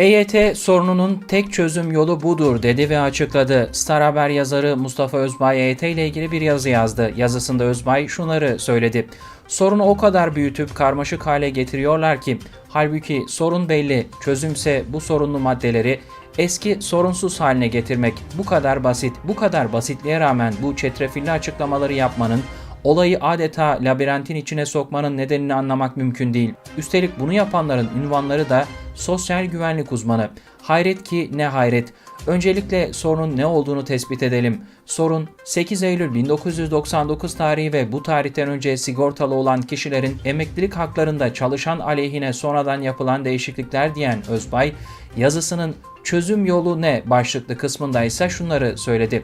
EYT sorununun tek çözüm yolu budur dedi ve açıkladı. Star Haber yazarı Mustafa Özbay EYT ile ilgili bir yazı yazdı. Yazısında Özbay şunları söyledi. Sorunu o kadar büyütüp karmaşık hale getiriyorlar ki halbuki sorun belli. Çözümse bu sorunlu maddeleri eski sorunsuz haline getirmek bu kadar basit. Bu kadar basitliğe rağmen bu çetrefilli açıklamaları yapmanın Olayı adeta labirentin içine sokmanın nedenini anlamak mümkün değil. Üstelik bunu yapanların ünvanları da sosyal güvenlik uzmanı. Hayret ki ne hayret. Öncelikle sorunun ne olduğunu tespit edelim. Sorun 8 Eylül 1999 tarihi ve bu tarihten önce sigortalı olan kişilerin emeklilik haklarında çalışan aleyhine sonradan yapılan değişiklikler diyen Özbay, yazısının çözüm yolu ne başlıklı kısmında ise şunları söyledi.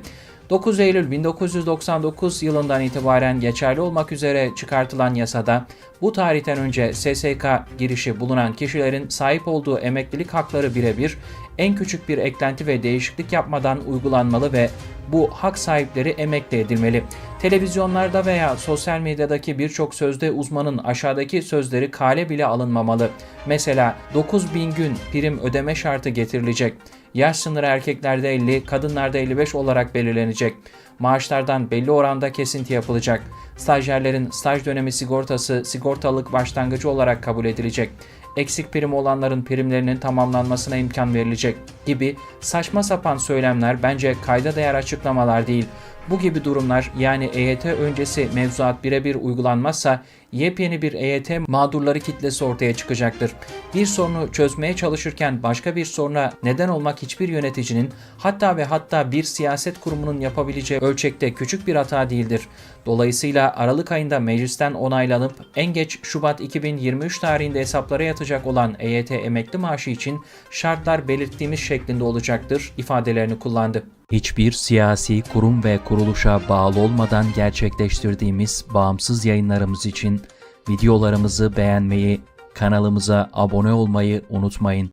9 Eylül 1999 yılından itibaren geçerli olmak üzere çıkartılan yasada bu tarihten önce SSK girişi bulunan kişilerin sahip olduğu emeklilik hakları birebir en küçük bir eklenti ve değişiklik yapmadan uygulanmalı ve bu hak sahipleri emekli edilmeli. Televizyonlarda veya sosyal medyadaki birçok sözde uzmanın aşağıdaki sözleri kale bile alınmamalı. Mesela 9000 gün prim ödeme şartı getirilecek. Yaş sınırı erkeklerde 50, kadınlarda 55 olarak belirlenecek. Maaşlardan belli oranda kesinti yapılacak. Stajyerlerin staj dönemi sigortası sigortalık başlangıcı olarak kabul edilecek. Eksik prim olanların primlerinin tamamlanmasına imkan verilecek gibi saçma sapan söylemler bence kayda değer açıklamalar değil. Bu gibi durumlar yani EYT öncesi mevzuat birebir uygulanmazsa yepyeni bir EYT mağdurları kitlesi ortaya çıkacaktır. Bir sorunu çözmeye çalışırken başka bir soruna neden olmak hiçbir yöneticinin hatta ve hatta bir siyaset kurumunun yapabileceği ölçekte küçük bir hata değildir. Dolayısıyla Aralık ayında meclisten onaylanıp en geç Şubat 2023 tarihinde hesaplara yatacak olan EYT emekli maaşı için şartlar belirttiğimiz şeklinde olacaktır ifadelerini kullandı. Hiçbir siyasi kurum ve kuruluşa bağlı olmadan gerçekleştirdiğimiz bağımsız yayınlarımız için videolarımızı beğenmeyi, kanalımıza abone olmayı unutmayın.